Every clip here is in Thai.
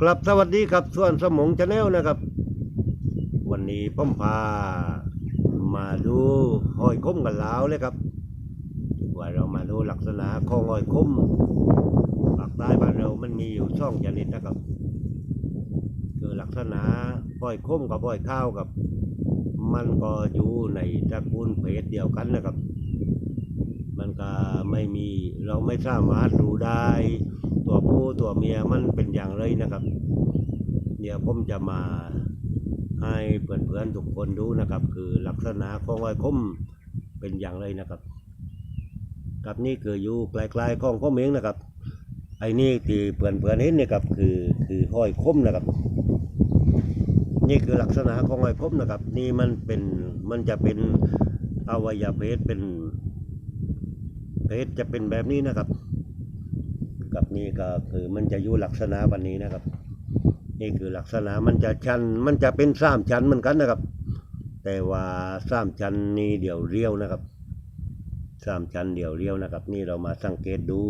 กลับสวัสดีครับส่วนสมองชาแนลนะครับ วันนี้ผมพา มาดูหอยคมกันแล้วเลยครับ ว่าเรามาดูลักษณะของหอยคมปากใต้บ้านเรามันมีอยู่ช่องชนิดนะครับ คือลักษณะหอยคมกับหอยข้าวกับ มันก็อยู่ในตระกูลเพศเดียวกันนะครับ มันก็ไม่มีเราไม่สามารถรู้ได้ ตัวผู้ตัวเมียมันเป็นอย่างไรนะครับ เดี๋ยวผมจะมาให้เพื่อนๆทุกคนดูนะครับ คือลักษณะของหอยคมเป็นอย่างไรนะครับกับนี่คืออยู่ไกลๆของพ่อเมงนะครับ ไอ้นี่ที่เพื่อนๆเห็นนี่ครับคือคือห้อยคมนะครับ นี่คือลักษณะของหอยคมนะครับ นี่มันเป็นมันจะเป็นอวัยวะเพศเป็นเพศจะเป็นแบบนี้นะครับ กับนี่ก็คือมันจะอยู่ลักษณะวันนี้นะครับ นี่คือลักษณะมันจะชันมันจะเป็นสามชั้นเหมือนกันนะครับ แต่ว่าสามชั้นนี้เดี่ยวเรียวนะครับสามชั้นเดี่ยวเรียวนะครับ นี่เรามาสังเกตดู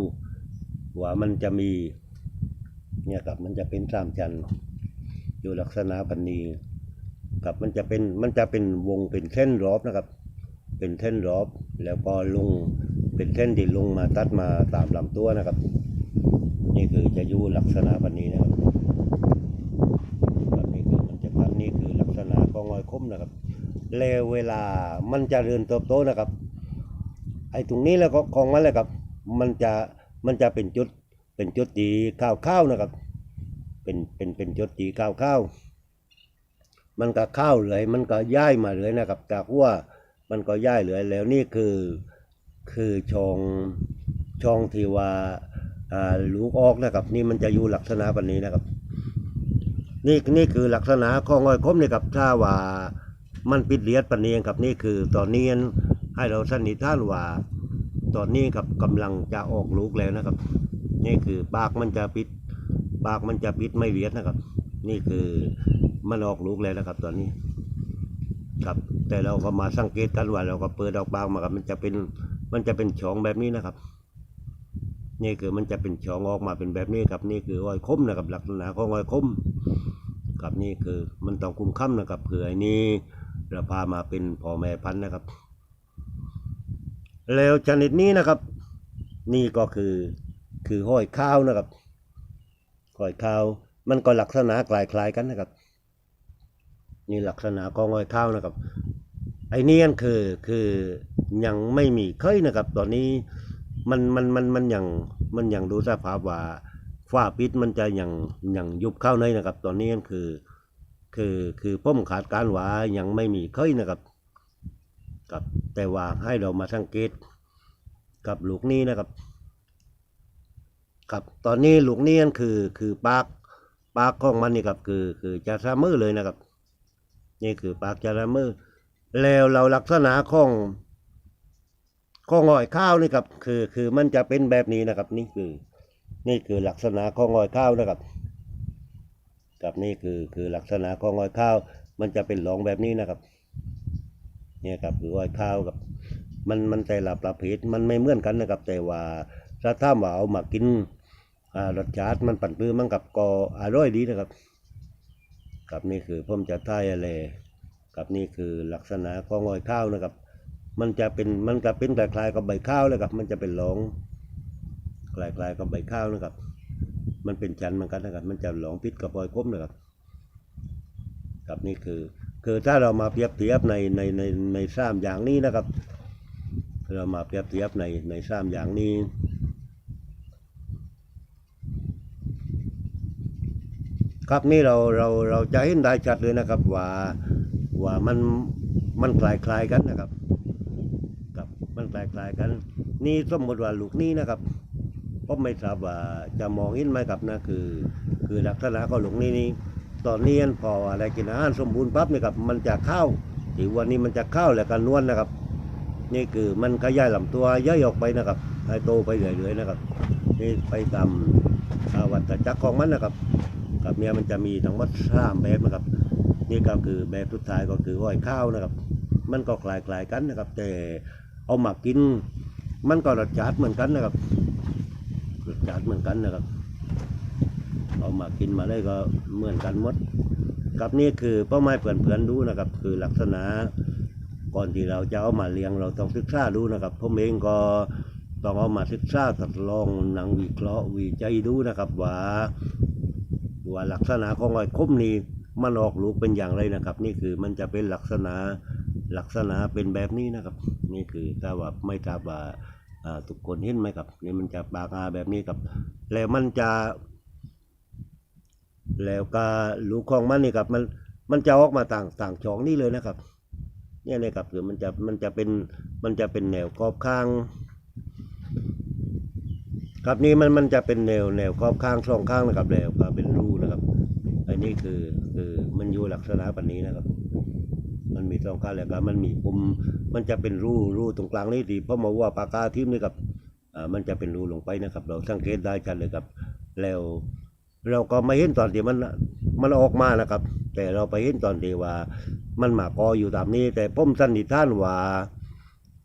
ว่ามันจะมีเนี่ยครับมันจะเป็นสามชั้นอยู่ลักษณะพันนี้กับมันจะเป็นมันจะเป็นวงเป็นเส้นรอบนะครับ เป็นเส้นรอบแล้วก็ลงเป็นเส้นที่ลงมาตัดมาตามลำตัวนะครับ จะอยู่ลักษณะพันนี้นะครับแบบนี้คือมันจะพันนี่คือลักษณะของหอยคมนะครับ แล้วเวลามันจะเริญเติบโตนะครับ ไอ้ตรงนี้แล้วก็ของมันเลยครับ มันจะมันจะเป็นจุดเป็นจุดตีข้าวข้าวๆนะครับ เป็นเป็นเป็นจุดตีข้าวข้าวๆมันก็ข้าวเลยมันก็ย้ายมาเลยนะครับจากว่ามันก็ย้ายเลยแล้วนี่คือคือช่องช่องที่ว่า ลูกออกนะครับ นี่มันจะอยู่ลักษณะแบบนี้นะครับ นี่นี่คือลักษณะของอ้อยคมนี่ครับถ้าว่ามันปิดเลียดปานนีเองครับนี่คือตอนนี้ให้เราสันนิษฐานว่าตอนนี้ครับกำลังจะออกลูกแล้วนะครับ นี่คือปากมันจะปิด ปากมันจะปิดไม่เลียดนะครับ นี่คือมันออกลูกแล้วนะครับ ตอนนี้ครับแต่เราก็มาสังเกตกันว่าเราก็เปิดออกปากมาครับมันจะเป็นมันจะเป็นช่องแบบนี้นะครับ นี่คือมันจะเป็นช่องออกมาเป็นแบบนี้ครับนี่คืออ้อยคมนะครับลักษณะของอ้อยคมครับนี่คือมันต้องคุ้มค่ำนะครับเผื่อไอ้นี้เราพามาเป็นพ่อแม่พันธุ์นะครับ แล้วชนิดนี้นะครับ นี่ก็คือคือห้อยข้าวนะครับห้อยข้าวมันก็ลักษณะคล้ายๆกันนะครับ นี่ลักษณะของห้อยข้าวนะครับไอ้นี่คือคือยังไม่มีเคยนะครับ ตอนนี้ มันมันมันมันอยังมันอยังดูสภาพว่าฝ้าปิดมันจะอยังอยังยุบเข้าในนะครับ ตอนนี้คือ คือคือป้มขาดการหว่ายังไม่มีเคยนะครับกับแต่ว่าให้เรามาสังเกตกับลูกนี้นะครับกับตอนนี้ลูกนี้นั่นคือคือปากปากของมันนี่ครับคือคือจะซามือเลยนะครับ นี่คือปากจะซามือแล้วเราลักษณะของ ข้องอยข้าวนี่ครับคือคือมันจะเป็นแบบนี้นะครับ นี่คือ นี่คือลักษณะข้องอยข้าวนะครับกับนี่คือคือลักษณะข้องอยข้าว มันจะเป็นหลองแบบนี้นะครับ เนี่ยครับคือหอยข้าวกับ มันมันแต่ละประเภทมันไม่เหมือนกันนะครับ แต่ว่าถ้าถ้าว่าเอามากินอ่ารสชาติมันปั่นปื้อมันกับก็อร่อยดีนะครับกับนี่คือผมจะท่ายอะไรกับนี่คือลักษณะข้องอยข้าวนะครับ มันจะเป็นมันก็เป็นคล้ายๆกับใบข้าวเลยครับ มันจะเป็นหลงคล้ายๆกับใบข้าวนะครับ มันเป็นชั้นเหมือนกันนะครับ มันจะหลงพิษกับปอยคมนะครับครับนี่คือ คือถ้าเรามาเปรียบเทียบในในในในสามอย่างนี้นะครับ เรามาเปรียบเทียบในในสามอย่างนี้ครับนี่เราเราเราจะเห็นได้ชัดเลยนะครับว่าว่ามันมันคล้ายกันนะครับ มันคล้ายๆกัน นี่สมมติว่าลูกนี้นะครับผมไม่ทราบว่าจะมองเห็นไหมครับนะคือ คือลักษณะของลูกนี้นี่ตอนนี้พออะไรกินอาหารสมบูรณ์ปั๊บเนี่ยครับมันจะเข้าที่วันนี้มันจะเข้าแล้วกันนวลนะครับ นี่คือมันขยายลำตัวย่อยออกไปนะครับให้โตไปเรื่อยๆนะครับนี่ไปตามาวัฏจักรของมันนะครับกับเนี่ยมันจะมีทั้งหมดสามแบบนะครับ นี่ก็คือแบบสุดท้ายก็คือห้อยข้าวนะครับ มันก็คล้ายๆกันนะครับ แต่ เอามากิน มันก็รสชาติเหมือนกันนะครับรสชาติเหมือนกันนะครับ เอามากินมาเลยก็เหมือนกันหมดกับนี่คือเป้าหมายเพื่อนๆดูนะครับ คือลักษณะก่อนที่เราจะเอามาเลี้ยงเราต้องศึกษาดูนะครับผมเองก็ต้องเอามาศึกษาตัดลองหนังวิเคราะห์วิจัยดูนะครับว่าว่าลักษณะของหอยคมนี้มันออกลูกเป็นอย่างไรนะครับ นี่คือมันจะเป็นลักษณะ ลักษณะเป็นแบบนี้นะครับ นี่คือถ้าว่าไม่ทราบว่าทุกคนเห็นไหมครับ นี่มันจะปากอาแบบนี้ครับ แล้วมันจะ แล้วก็ลูกของมันนี่ครับมันมันจะออกมาต่างต่างช่องนี่เลยนะครับ เนี่ยเลยครับคือมันจะมันจะเป็นมันจะเป็นแนวขอบข้าง ครับนี่มันมันจะเป็นแนวแนวขอบข้างช่องข้างนะครับแล้วก็เป็นรูนะครับอันนี้คือคือมันอยู่ลักษณะแบบนี้นะครับ มันมีช่องข้างแล้วก็มันมีปุ่มมันจะเป็นรูรูตรงกลางนี่ที่เพราะมาว่าปากกาทิมนี่ครับอ่ามันจะเป็นรูลงไปนะครับ เราสังเกตได้ชัดเลยครับ แล้วเราก็ไม่เห็นตอนที่มันมันออกมานะครับ แต่เราไปเห็นตอนที่ว่า มันหมากออยู่ตามนี้ แต่ผมสันนิษฐานว่า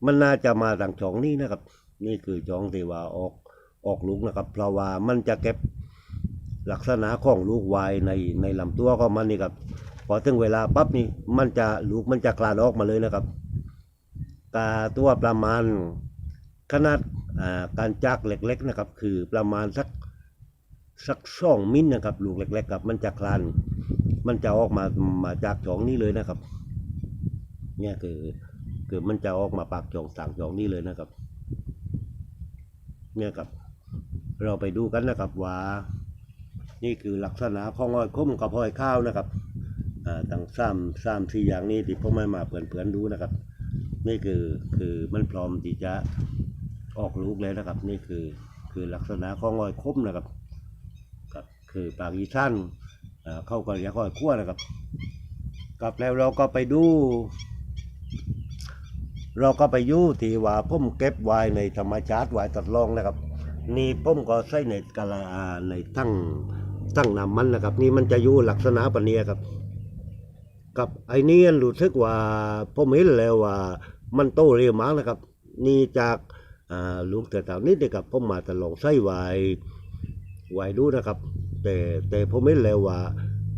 มันน่าจะมาทางช่องนี้นะครับ นี่คือช่องที่ว่าออกออกลูกนะครับ เพราะว่ามันจะเก็บลักษณะของลูกไว้ในในลำตัวของมันนี่ครับ อถึงเวลาปั๊บนี่มันจะลูกมันจะกลานออกมาเลยนะครับกาตัวประมาณขนาดการจักเล็กๆนะครับ คือประมาณสักสักสองมิลนะครับ ลูกเล็กๆครับมันจะคลาน มันจะออกมามาจากช่องนี้เลยนะครับ เนี่ยคือคือมันจะออกมาปากช่องต่างช่องนี้เลยนะครับ เนี่ยครับ เราไปดูกันนะครับว่า นี่คือลักษณะของหอยคมกับหอยข้าวนะครับ ต่างซ้ำซ้ำสี่อย่างนี้ที่ผมไม่มาเพื่อนๆดูนะครับ นี่คือคือมันพร้อมที่จะออกลูกแล้วนะครับ นี่คือคือลักษณะของหอยคมนะครับครับคือปากอีท่านอ่าเข้ากับยาหอยขั้วนะครับกับแล้วเราก็ไปดู เราก็ไปยู่ที่ว่าผมเก็บไว้ในธรรมชาติไว้ตัดลองนะครับ นี่ผมก็ใส่ในกะลาในตั้งตั้งน้ำมันนะครับ นี่มันจะยู่ลักษณะปานนี้ครับ กับไอ้นี่รู้สึกว่าผมเห็นแล้วว่า มันโตเร็วมากนะครับ นี่จากลูกแต่แถวนี้เด็กครับผมมาตลองใส่ไว้ไว้ดูนะครับ แต่แต่ผมเห็นแล้วว่า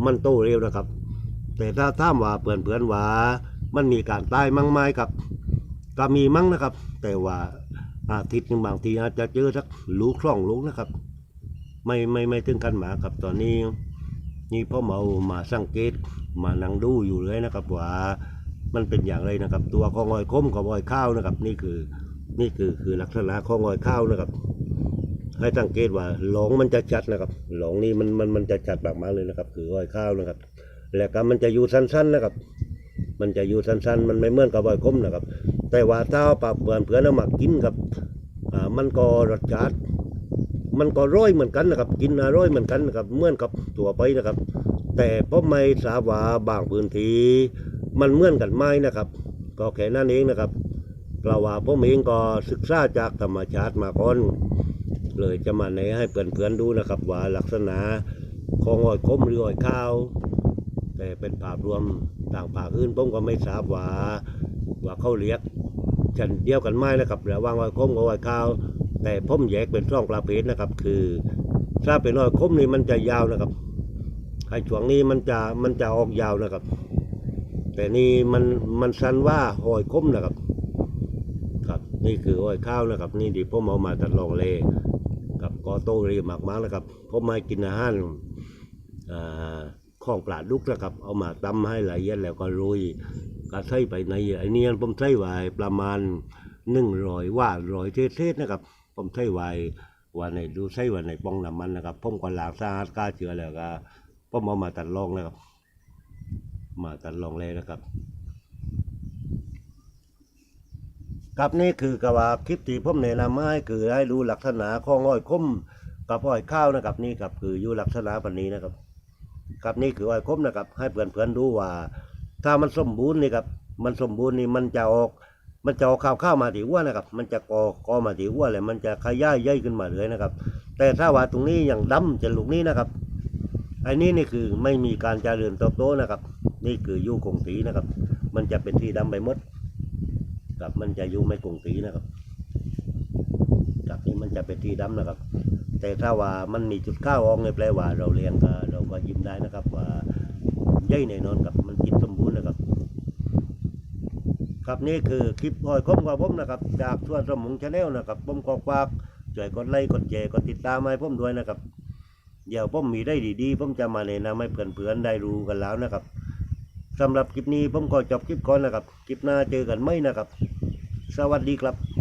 มันโตเร็วนะครับ แต่ถ้าถามว่าเพื่อนๆว่า มันมีการตายมั้งไหมครับ ก็มีมั้งนะครับ แต่ว่าอาทิตย์หนึ่งบางทีอาจจะเจอสักลูกคล่องลูกนะครับ ไม่ไม่ไม่ถึงกันหมาครับตอนนี้ นี่พ่อเมามาสังเกต มานั่งดูอยู่เลยนะครับว่ามันเป็นอย่างไรนะครับ ตัวของหอยคมกับหอยข้าวนะครับ นี่คือนี่คือคือลักษณะของหอยข้าวนะครับ ให้สังเกตว่าหลงมันจะชัดนะครับ หลงนี่มันมันมันจะชัดมากๆเลยนะครับ คือหอยข้าวนะครับ แล้วก็มันจะอยู่สั้น ๆนะครับ มันจะอยู่สั้นๆ มันไม่เหมือนกับหอยคมนะครับ แต่ว่าถ้าเอาปากเปื่อนเพื่อนเอามากินกับอ่ามันก็รสชาติมันก็ร้อยเหมือนกันนะครับ กินอร่อยเหมือนกันนะครับเหมือนกับตัวไปนะครับ แต่ผมไม่ทราบว่าบางพื้นที่มันเหมือนกันไหมนะครับ ก็แค่นั้นเองนะครับเพราะว่าผมเองก็ศึกษาจากธรรมชาติมาก่อนเลยจะมาแนะให้เพื่อนๆดูนะครับ ว่าลักษณะของหอยคมหรือหอยข้าว แต่เป็นภาพรวมต่างภาคอื่นผมก็ไม่ทราบว่าว่าเขาเรียกฉันเดียวกันไหมนะครับระหว่างหอยคมกับหอยข้าว แต่ผมแยกเป็นสองประเภทนะครับ คือถ้าเป็นหอยคมนี่มันจะยาวนะครับ ไอ้ช่วงนี้มันจะมันจะออกยาวนะครับ แต่นี่มันมันสั้นว่าหอยคมนะครับ ครับนี่คือหอยข้าวนะครับ นี่ดิผมเอามาตัดลองเลกับกอโตเรียมากมากๆนะครับผมมากินอาหารอ่าของปลาดุกนะครับ เอามาตำให้ละเอียดแล้วก็โรยก็ใส่ไปในไอ้นี่ผมใส่ไว้ประมาณหนึ่งร้อยว่าร้อยเศษๆนะครับ ผมใส่ไว้ว่าในดูใส่ไว้ในปองน้ำมันนะครับผมก็ล้างสะอาดฆ่าเชื้อแล้วก็ ผมเอามาตัดลองนะครับ มาตัดลองเลยนะครับครับนี่คือกว่าคลิปที่ผมแนะนำมาให้คือให้ดูลักษณะของอ้อยคมกับอ้อยข้าวนะครับนี่ครับคืออยู่ลักษณะแบบนี้นะครับครับนี่คืออ้อยคมนะครับ ให้เพื่อนๆดูว่า ถ้ามันสมบูรณ์นี่ครับมันสมบูรณ์นี่มันจะออก มันจะออกข้าวข้าวมาที่หัวนะครับ มันจะกอกอมาที่หัวเลยมันจะขยายใหญ่ขึ้นมาเลยนะครับ แต่ถ้าว่าตรงนี้อย่างดำจะลูกนี้นะครับ อ้นี่นี่คือไม่มีการเจริญเติบโตนะครับ นี่คืออยู่คงสีนะครับ มันจะเป็นสีดำไปหมดครับมันจะอยู่ไม่คงสีนะครับครับลักนี่มันจะเป็นสีดำนะครับ แต่ถ้าว่ามันมีจุดก้าวออกเนี่ยแปลว่าเราเลี้ยงก็เราก็ยิ้มได้นะครับว่าใหญ่แน่นอนครับมันกินสมบูรณ์นะครับครับนี่คือคลิปหอยคมกับผมนะครับ จากส่วสมองชาแนลนะครับผมขอฝากช่วยกดไลค์กดแชร์กดติดตามให้ผมด้วยนะครับ เดี๋ยวผมมีได้ดีๆผมจะมาแนะนำให้เพื่อนๆได้รู้กันแล้วนะครับสำหรับคลิปนี้ผมก็จบคลิปก่อนนะครับ คลิปหน้าเจอกันไม่นะครับ สวัสดีครับ